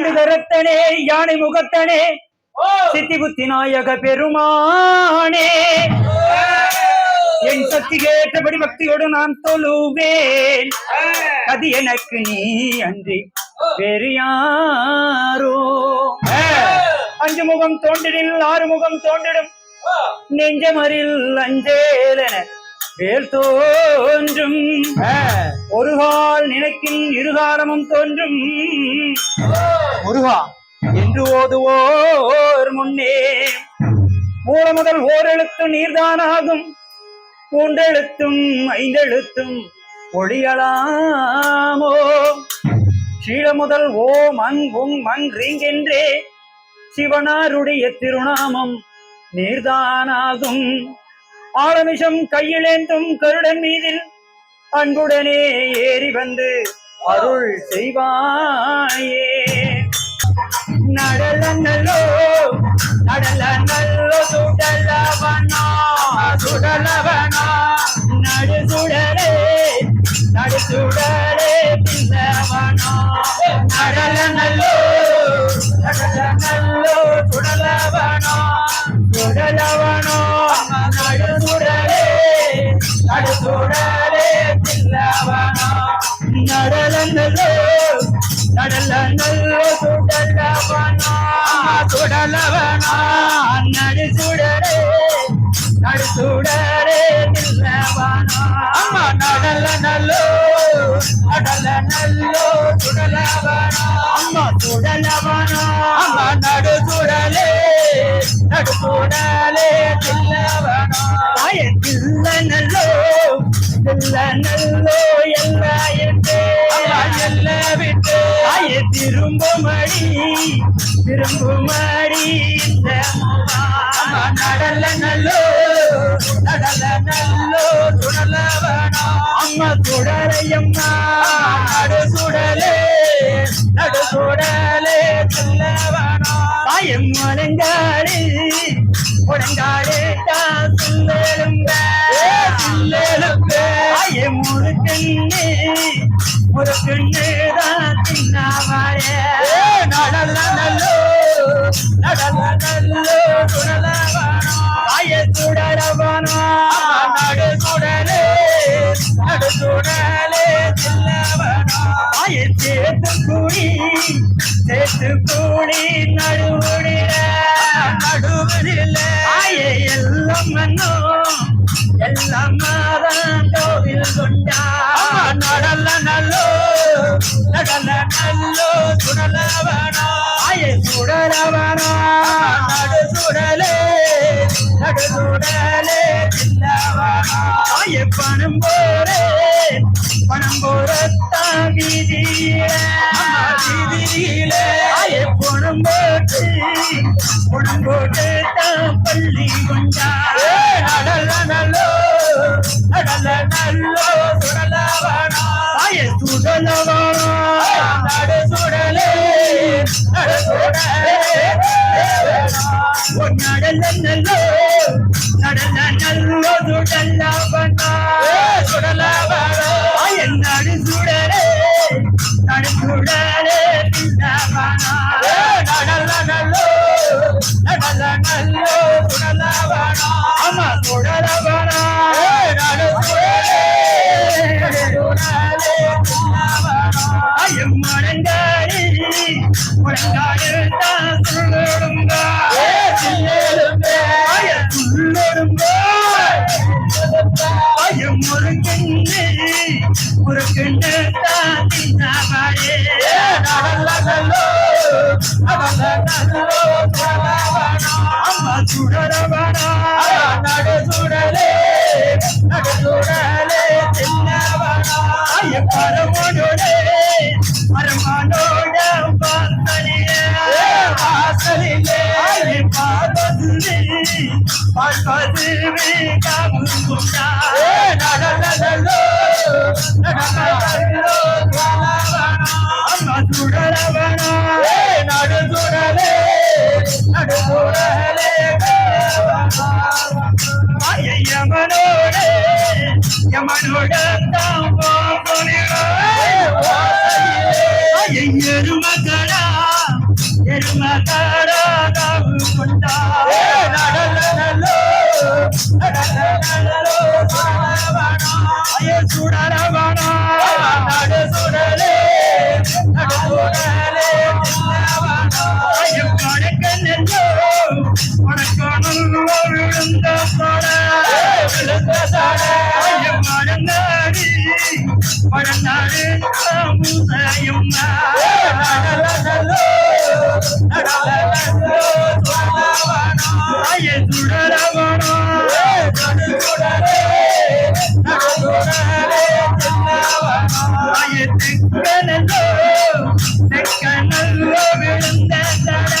இரண்டு கரத்தனே யானை முகத்தனே சித்தி புத்தி நாயக பெருமானே. என் சக்தி கேட்டபடி பக்தியோடு நான் தொழுவேன். அது எனக்கு நீ அன்றி வேறு யாரோ. அஞ்சு முகம் தோன்றிடில் ஆறு முகம் தோன்றிடும். நெஞ்சமரில் அஞ்சேலென வேல் தோன்றும். ஒரு கால் நினைக்கின் இருகாலமும் தோன்றும். முருகா என்று ஓதுவோர் முன்னே. மூல முதல் ஓரெழுத்து நீர்தானாகும். மூன்றெழுத்தும் ஐந்தெழுத்தும் ஒளியலாமோ? சீழ முதல் ஓ மண் உங் மண் ரீங்கென்றே. சிவனாருடைய திருநாமம் நீர்தானாகும். ஆலமிஷம் கையிலேந்தும் கருடன் மீதில் அன்புடனே ஏறி வந்து அருள் செய்வாயே. நடல நல்லோ நடல நல்லோ சுடலவனா சுடலவனா நடு சுடலே நடு சுடலே பின்னவனா. நடல நல்லோ நடல நல்லோ சுடலவனா சுடல சுடலவனா திரும்பும்படி திரும்பும்படி இந்த நடல நல்லோ நடல நல்லோ சுடலவனா அம்மா சுடலையம்மா நடு சுடலே நடு சுடலே சொல்லவனா. பயம் முழங்காடு முழங்காடு சுடலவனா நடு சுடலே நடு சேர்த்து கூடி சேர்த்து கூடி நடுவுடில நடுவுடில. எல்லாம் மன்னோ எல்லாம் மாதான் கோவில் கொண்டா. நடல நல்லோ நடல நல்லோ சுடலவனா. சுடலவனா நடு சுடலே. நடு சுடலே ஆய பணம் போரே பணம் போரத்தான் வீதியில. ஆய பணம் போட்டு பணம் போட்டு தான் பள்ளி கொண்டா நடல நல்லோ நடல நல்லோ சுடலவனா. ஆய நல்லோ நடல நல்லோ சுடலவனா உருக்குண்டு தாவாயே அம்மா சுடரவனா. நடு சுடலே நடு சுடலே தின்னவனா பரமனோடே பரமனோட வாசலிலே வாசலிலே பார்ப்பதுவே பார்ப்பதுவே காமுண்டா కన్నుల్లో విడుందడా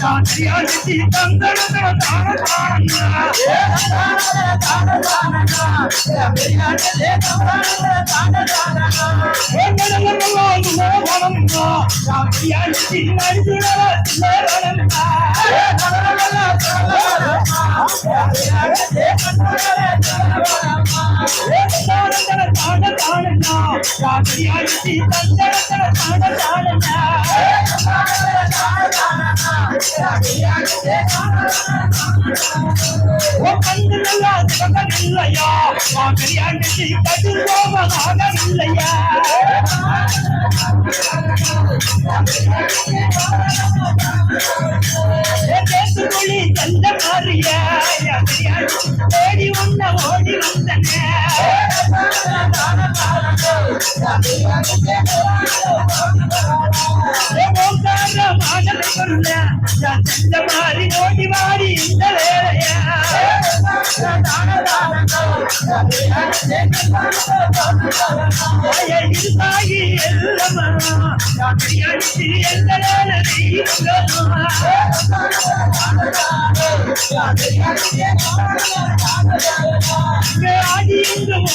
తాడ తాడ తాడ తాడ తాడ Yeah. இல்லையா கதிர் கோபமாக இல்லையா பேசுமொழி தந்த மாறியா ஓடி வந்த ஓடி வந்தன இந்த ஓடி இந்த வேலையா தாகி எல்லமரம் அடிச்சு I'm